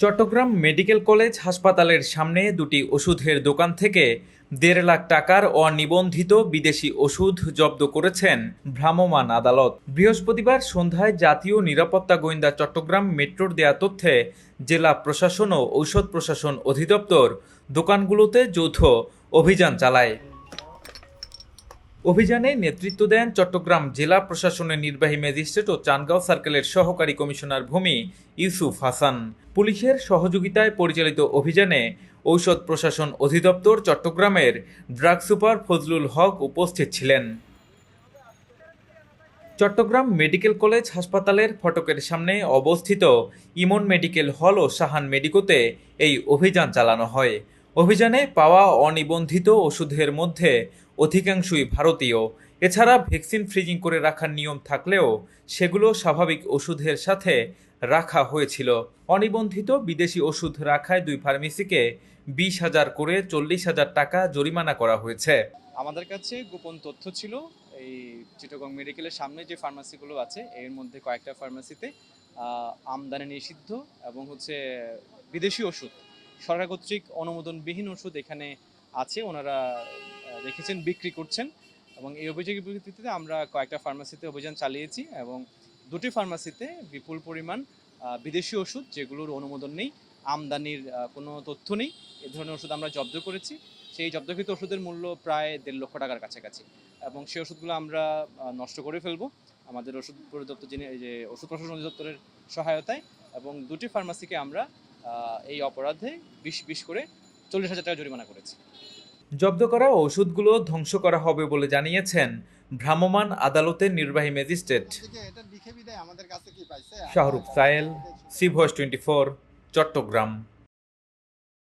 Chittagong medical college হাসপাতালের সামনে দুটি ওষুধের দোকান থেকে দেড় লাখ টাকার অনিবন্ধিত বিদেশি ওষুধ জব্দ করেছেন ভ্রাম্যমাণ আদালত। বৃহস্পতিবার সন্ধ্যায় জাতীয় নিরাপত্তা গোয়েন্দা চট্টগ্রাম মেট্রোর দেয়া তথ্যে জেলা প্রশাসন ও ঔষধ প্রশাসন অধিদপ্তর দোকানগুলোতে যৌথ অভিযান চালায়। অভিযানে নেতৃত্ব দেন চট্টগ্রাম জেলা প্রশাসনের নির্বাহী ম্যাজিস্ট্রেট ও চানগাঁও সার্কেলের সহকারী কমিশনার ভূমি ইউসুফ হাসান। পুলিশের সহযোগিতায় পরিচালিত অভিযানে ঔষধ প্রশাসন অধিদপ্তর চট্টগ্রামের ড্রাগ সুপার ফজলুল হক উপস্থিত ছিলেন। চট্টগ্রাম মেডিকেল কলেজ হাসপাতালের ফটকের সামনে অবস্থিত ইমন মেডিকেল হল ও সাহান মেডিকোতে এই অভিযান চালানো হয়। অভিযানে পাওয়া অনিবন্ধিত ওষুধের মধ্যে অধিকাংশই ভারতীয়। এছাড়া ভ্যাকসিন ফ্রিজিং করে রাখার নিয়ম থাকলেও সেগুলো স্বাভাবিক ওষুধের সাথে রাখা হয়েছিল। অনিবন্ধিত বিদেশি ওষুধ রাখায় দুই ফার্মেসিকে বিশ হাজার করে চল্লিশ হাজার টাকা জরিমানা করা হয়েছে। আমাদের কাছে গোপন তথ্য ছিল, এই চিটাগং মেডিকেলের সামনে যে ফার্মাসিগুলো আছে, এর মধ্যে কয়েকটা ফার্মাসিতে আমদানি নিষিদ্ধ এবং হচ্ছে বিদেশি ওষুধ। সরকার কর্তৃক অনুমোদনবিহীন ওষুধ এখানে আছে। ওনারা রেখেছেন, বিক্রি করছেন এবং এই অভিযোগের ভিত্তিতে আমরা কয়েকটা ফার্মাসিতে অভিযান চালিয়েছি এবং দুটি ফার্মাসিতে বিপুল পরিমাণ বিদেশি ওষুধ যেগুলোর অনুমোদন নেই, আমদানির কোনো তথ্য নেই। এ ধরনের ওষুধ আমরা জব্দ করেছি। সেই জব্দকৃত ওষুধের মূল্য প্রায় দেড় লক্ষ টাকার কাছাকাছি এবং সেই ওষুধগুলো আমরা নষ্ট করে ফেলব। আমাদের ওষুধ পরিদপ্তর যিনি যে ওষুধ প্রশাসন অধিদপ্তরের সহায়তায় এবং দুটি ফার্মাসিকে আমরা এই অপরাধে বিশ বিশ করে চল্লিশ হাজার টাকা জরিমানা করেছে। জব্দ করা ওষুধগুলো ধ্বংস করা হবে বলে জানিয়েছেন ভ্রাম্যমাণ আদালতের নির্বাহী ম্যাজিস্ট্রেট। পাইছে? Shahrukh Sayel C voice twenty four Chattogram.